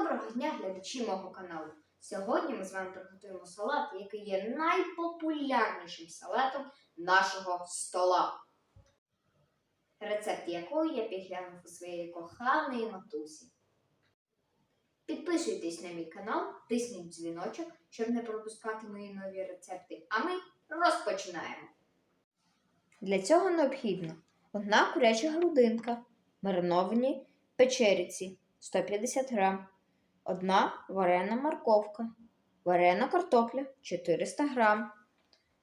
Доброго дня, глядачі мого каналу. Сьогодні ми з вами приготуємо салат, який є найпопулярнішим салатом нашого стола. Рецепт якого я підглянув у своєї коханої матусі. Підписуйтесь на мій канал, тисніть дзвіночок, щоб не пропускати мої нові рецепти. А ми розпочинаємо. Для цього необхідно одна куряча грудинка, мариновані печериці 150 грам, одна варена морковка, варена картопля 400 грам,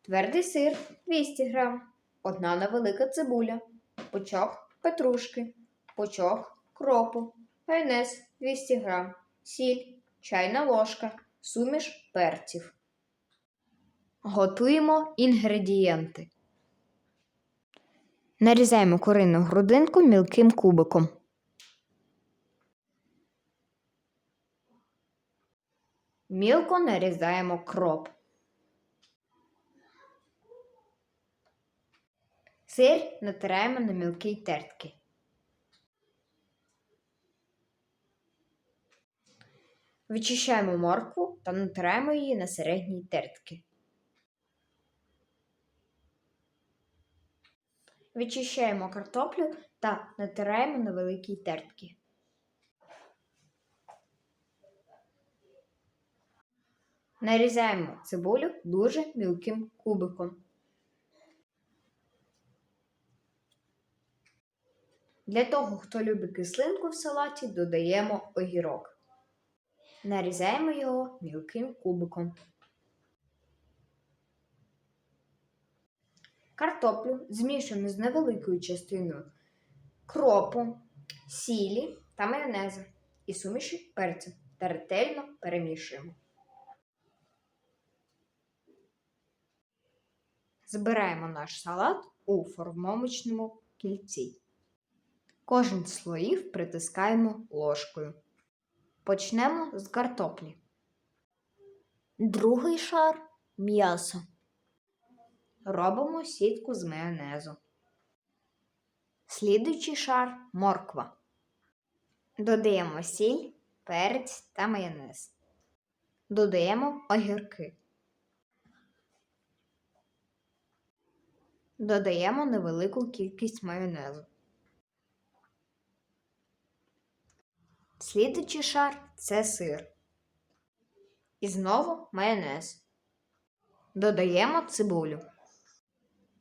твердий сир 200 грам, одна невелика цибуля, пучок петрушки, пучок кропу, майонез 200 грам, сіль, чайна ложка, суміш перців. Готуємо інгредієнти. Нарізаємо курину грудинку мілким кубиком. Мілко нарізаємо кроп. Сир натираємо на мілкій тертки. Вичищаємо моркву та натираємо її на середній тертки. Вичищаємо картоплю та натираємо на великій тертки. Нарізаємо цибулю дуже мілким кубиком. Для того, хто любить кислинку в салаті, додаємо огірок. Нарізаємо його мілким кубиком. Картоплю змішуємо з невеликою частиною кропу, сілі та майонезу і суміші перцю та ретельно перемішуємо. Збираємо наш салат у формовочному кільці. Кожен з слоїв притискаємо ложкою. Почнемо з картоплі. Другий шар м'ясо. Робимо сітку з майонезу. Слідуючий шар морква. Додаємо сіль, перець та майонез. Додаємо огірки. Додаємо невелику кількість майонезу. Слідуючий шар це сир. І знову майонез. Додаємо цибулю,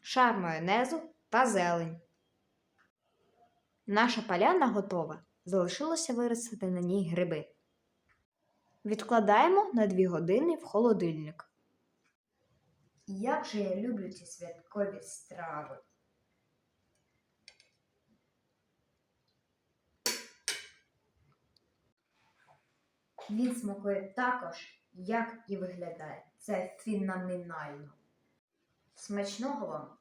шар майонезу та зелень. Наша поляна готова. Залишилося виростити на ній гриби. Відкладаємо на 2 години в холодильник. Як же я люблю ці святкові страви. Він смакує також, як і виглядає. Це феноменально. Смачного вам